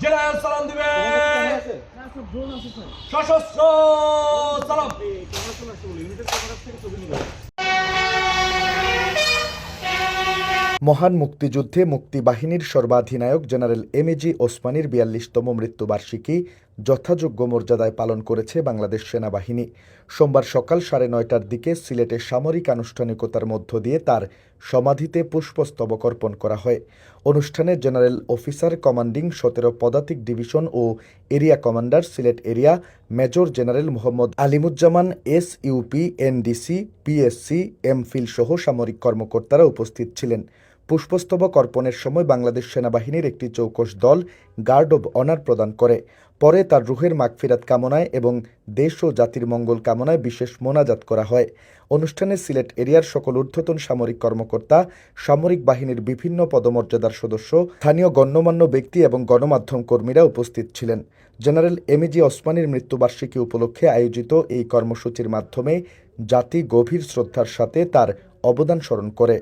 General সালাম দিবে। সশস্ত্র সালাম। মহান মুক্তিযুদ্ধে মুক্তিবাহিনীর সর্বাধিনায়ক জেনারেল এম এ জি ওসমানীর বিয়াল্লিশতম মৃত্যুবার্ষিকী যথাযোগ্য মর্যাদায় পালন করেছে বাংলাদেশ সেনাবাহিনী। সোমবার সকাল সাড়ে নয়টার দিকে সিলেটে সামরিক আনুষ্ঠানিকতার মধ্য দিয়ে তার সমাধিতে পুষ্পস্তবক অর্পণ করা হয়। অনুষ্ঠানে জেনারেল অফিসার কমান্ডিং সতেরো পদাতিক ডিভিশন ও area commander Sylhet area major general Mohammad Alimuzzaman, S UP NDC PSC MPhil সহ সামরিক কর্মকর্তারা উপস্থিত ছিলেন। পুষ্পস্তবক অর্পণের সময় বাংলাদেশ সেনাবাহিনীর একটি চৌকস দল গার্ড অব অনার প্রদান করে। পরে তার রুহের মাগফিরাত কামনায় এবং দেশ ও জাতির মঙ্গল কামনায় বিশেষ মোনাজাত করা হয়। অনুষ্ঠানে সিলেট এরিয়ার সকল ঊর্ধ্বতন সামরিক কর্মকর্তা, সামরিক বাহিনীর বিভিন্ন পদমর্যাদার সদস্য, স্থানীয় গণ্যমান্য ব্যক্তি এবং গণমাধ্যম কর্মীরা উপস্থিত ছিলেন। জেনারেল এমএজি ওসমানীর মৃত্যুবার্ষিকী উপলক্ষে আয়োজিত এই কর্মসূচির মাধ্যমে জাতি গভীর শ্রদ্ধার সাথে তার অবদান স্মরণ করে।